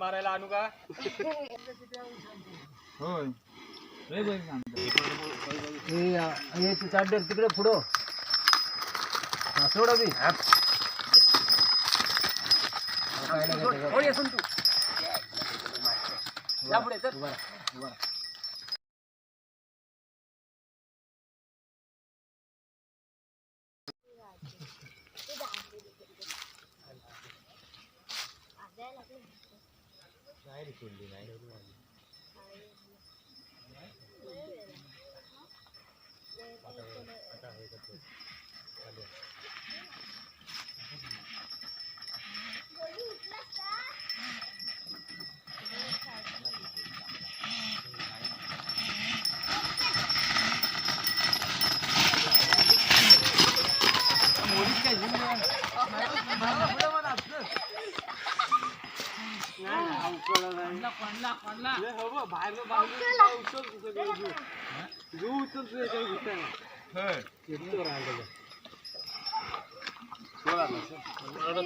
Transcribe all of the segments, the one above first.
मारायला आणू का? होय. लय बैल सांगतो हे चार्जर तिकडे पुढं. सोडा बी Đấy thì đi này. Đúng rồi. Muốn cái gì nữa? Mày mày mày mày mày mày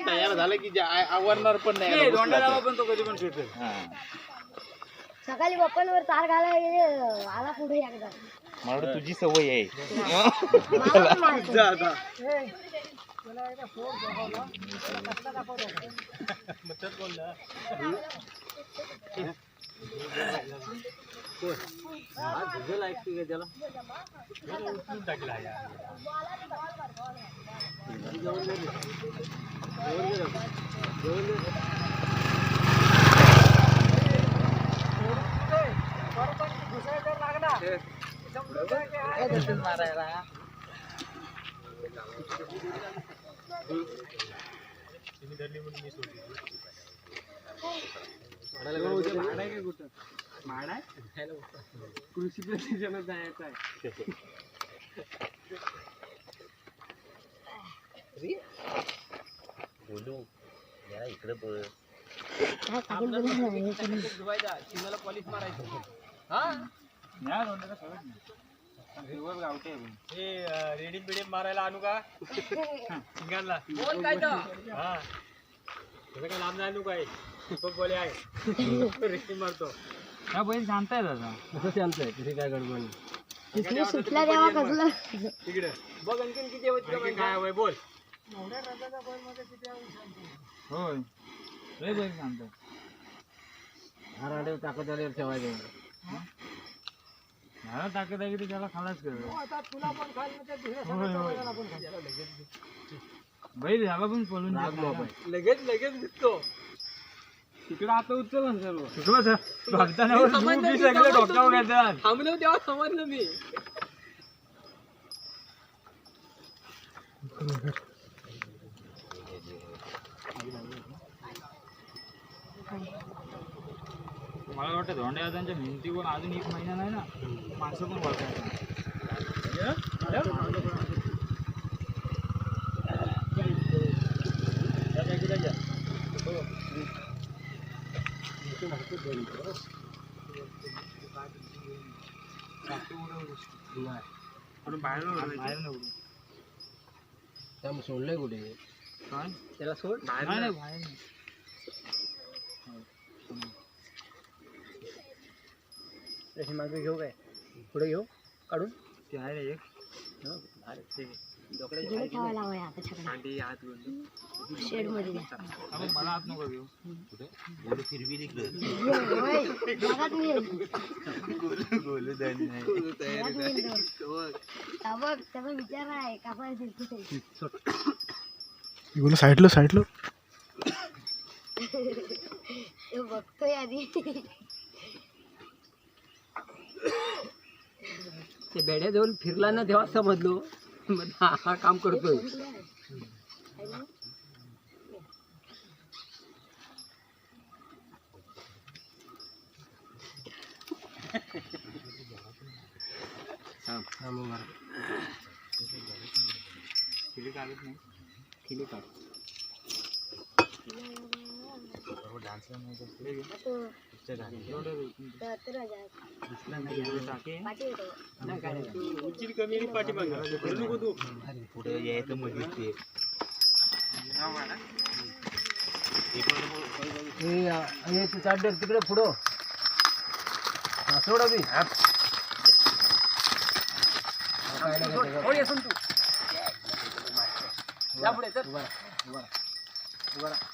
तयार झालं की आवडणार पण नाही पण तो कधी पण सुटेल सकाळी पप्पांवर तार घालायला आला पुढे एकदा. मला तुझी सवय आहे. मला पण कृषी प्रशिक्षणात जायचं आहे काय टाकून दिलं नाही, हे करून. पॉलिश मारायचं हा हे रेडीम बिडीम मारायला आणू का? शिंगांना. बोल काय तर हा काय लांब नाही आणू काय खूप बोले आहे. रेडीम मारतो. हा बैल शांत आहे दादा. कसं शांत आहे? तिथे काय गडबड सुटला कसलं. तिकडे. बघ आणखीन किती होती काय वय बोल. होय. लय बैल शांत आहे. हराडे ताकद आल्यावर ठेवायचं. ह्याला ताकद आहे की ते त्याला खालाच कर होय होय बैल ह्याला पण पळून राग देत नाही मोप ना. आहे. लगेच लगेच दिसतो तिकडं आता उचल ना सर्व तिकडं सर बघताना वर दूर बी सगळे डोक्यावर घेतात थांबलो तेव्हा समजलं मी मला वाटतं धोंड्या भिंती पण अजून एक महिना नाही ना? माणसं पण बाहेर नाही उडू. त्यामुळे सोडलंय कुठे? काय? त्याला सोड. नाही नाही बाहेर नाही. त्याची मागे घेऊ काय? पुढे घेऊ? काढून? ते आहे रे एक. तिकडे ठेवायला हवंय आता छकडा. शेडमध्ये द्या. अबे, मला आत नको घेऊ. होय, बघा तुम्ही. बघा तुम्ही तो. हा बघ, त्याचा विचार आहे कापायला दिसते इकडं साईडला साईडला. तो बघतोय आधी. ते बेड्या जाऊन फिरला ना तेव्हा समजलो. हा काम करतोय. खिली काढत नाही खिली काढ तर हजार. टाके पाठी येतो. नाही काय नाही. उंची कमी आणि पाठीमागं बोलू नको तू हे अ, हे तू चाट तिकडे पुढं हा, सोड अभि. हा, काय नाही घेत आहे. या पुढे, चल. उभा राहा, उभा राहा. उभा राहा. कुठं मागे राहा. ओके सर्व अनु कुठे जावायचं आहे हा, इकडे इकडे इकडे, इकडे जावा. काठी ठेव. ए, अभि ए, अभि मेकअप सांगता येते हाय आगाऊ पण सांगता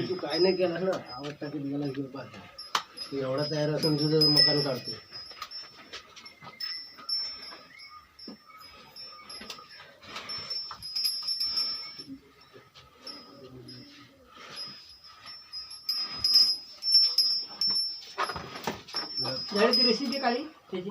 तू काय नाही केलं ना आवाज टाकीत गेला की बस. तू एवढा तयार असून तुझं मकान काढतो रेसिपी काही त्याची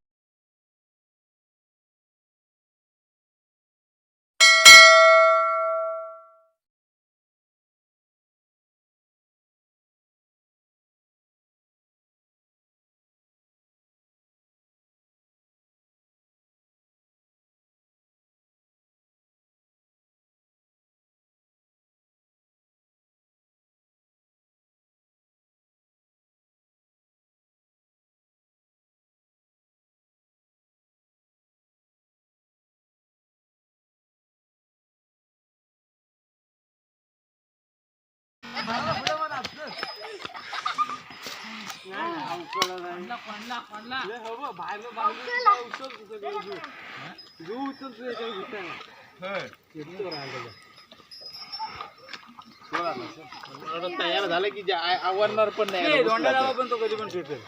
तयार झालं की आवडणार पण ए, दोंडा लावा पण तो कधी पण सुटेल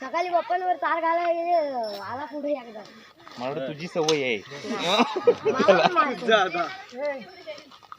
सकाळी पप्पांवर तार घालायला गेले आला पुढे एकदा. मला तुझी सवय आहे. मारतो. हा,